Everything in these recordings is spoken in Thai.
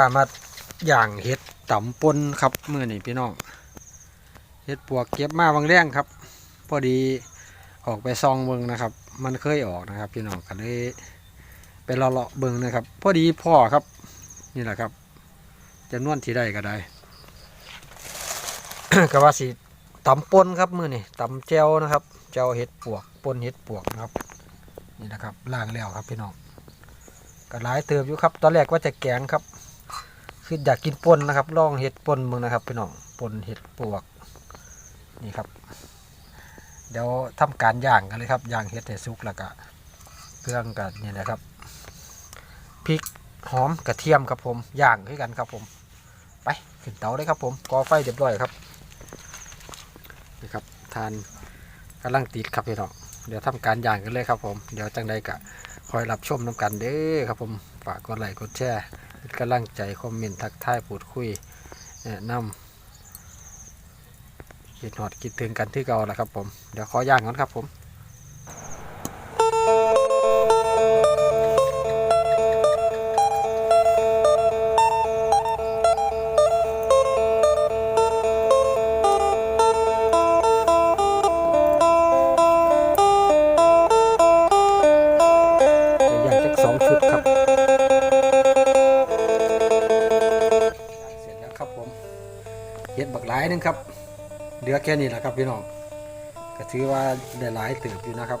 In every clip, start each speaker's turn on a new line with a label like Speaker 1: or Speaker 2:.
Speaker 1: ามาอย่างเห็ดต่ำปนครับมื่อนี่พี่น้องเห็ดปวกเก็บมาบางแรงครับ พอดีออกไปซองเบิงนะครับ มันเคยออกนะครับ พี่น้องก็เลยไปเลาะเบิงนะครับ พอดีพ่อครับ นี่แหละครับจำนวนที่ได้ก็ได้ก็ว่าสิตำปนครับมือนี่ตำแจวนะครับแจวเห็ดปวกปนเห็ดปวกนะครับ นี่นะครับล่างแล้วครับพี่น้องก็หลายเติมอยู่ครับ ตอนแรกว่าจะแกงครับ คืออยากกินปนนะครับลองเห็ดปนมึงนะครับพี่น้องปนเห็ดปวกนี่ครับ เดี๋ยวทำการย่างกันเลยครับย่างเห็ดให้สุกแล้วก็เครื่องกันนี่นะครับพริกหอมกระเทียมครับผมย่างด้วยกันครับผม ไปขึ้นเตาเลยครับผมก่อไฟเรียบร้อยครับนี่ครับทานกำลังติดครับพี่น้องเดี๋ยวทำการย่างกันเลยครับผม เดี๋ยวจังใดกะคอยรับชมน้ำกันเด้อครับผมฝากกดไลค์กดแชร์ เป็นกำลังใจคอมเมนต์ทักทายพูดคุยแนะนำคิดหอดคิดถึงกันที่เก่าแหละครับผม เดี๋ยวขอย่างก่อนครับผมายหนึงครับ เหลือแค่นี้แหละครับพี่น้องก็ถือว่าได้หลายเติบอยู่นะครับ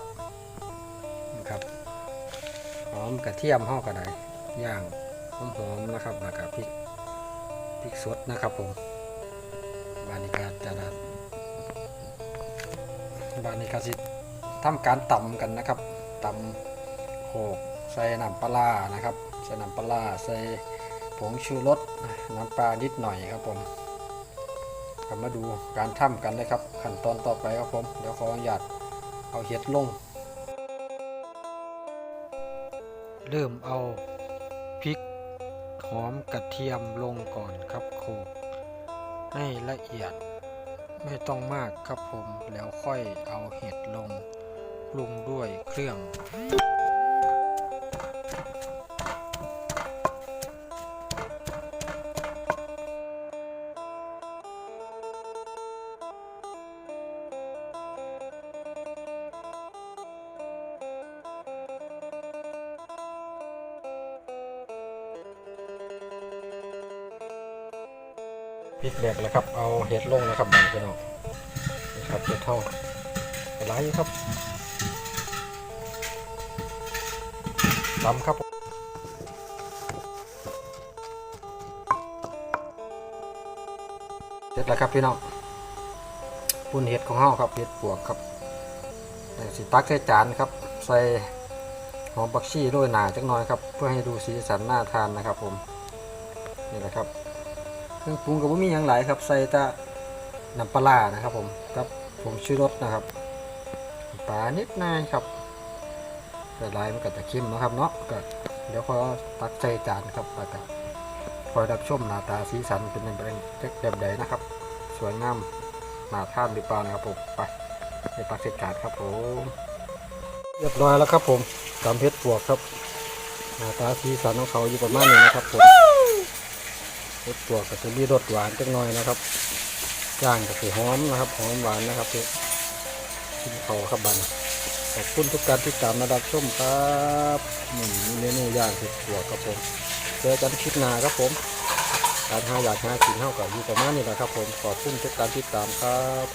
Speaker 1: นะครับหอมกระเทียมห่อกระไดย่างหอมๆนะครับแล้วก็พริกพริกสดนะครับผมบานิกาจะดันบานิกาสิทำการตำกันนะครับตำโขกใส่น้ำปลานะครับใส่น้ำปลาร้าใส่ผงชูรสน้ำปลานิดหน่อยครับผม กลับมาดูการทำกันเลยครับ ขั้นตอนต่อไปครับผมเดี๋ยวขออนุญาตเอาเห็ดลง เริ่มเอาพริกหอมกระเทียมลงก่อนครับโขกให้ละเอียดไม่ต้องมากครับผมแล้วค่อยเอาเห็ดลงปรุงด้วยเครื่อง พริกแดกแล้วครับ เอาเห็ดลงนะครับมันพี่น้องนี่ครับเห็ดเท่าหลายอยู่ครับตำครับเสร็จแล้วครับพี่น้องปุ่นเห็ดของเฮาครับเห็ดปวกครับแต่สิตักใส่จานครับ ใส่หอมบักชี่โรยหนาจักหน่อยครับ เพื่อให้ดูสีสันน่าทานนะครับผม นี่แหละครับ เครื่องปรุงกับว่ามีอย่างหลายครับ ใส่ต่น้ำปลานะครับ ผมกับผงชูรสนะครับปลานิดหน่อยครับแต่ลายมันก็จะเข้มนะครับเนาะก็เดี๋ยวขอตักใส่จานครับแล้วก็คอยรับชมหน้าตาสีสันเป็นแบบแบบใดนะครับ สวยงามหน่าทานหรือเปล่านะครับผมไปไปตักใส่จานครับผมเรียบร้อยแล้วครับผมตำเพชรปวกครับหน้าตาสีสันของเขาอยู่ประมาณนี้นะครับผม รสตัวก็จะมีรสหวานจังหน่อยนะครับย่างก็จะหอมนะครับหอมหวานนะครับเพื่อกินเขาครับบันขอบคุณทุกการที่ตามมารับชมครับนี่มีเมนูย่างเห็ดถั่วครับผมเจอกันคลิปหน้าครับผมการหาอยากหากินเท่ากับอยู่ประมาณนี้แหละครับผมขอบคุณทุกการที่ตามครับ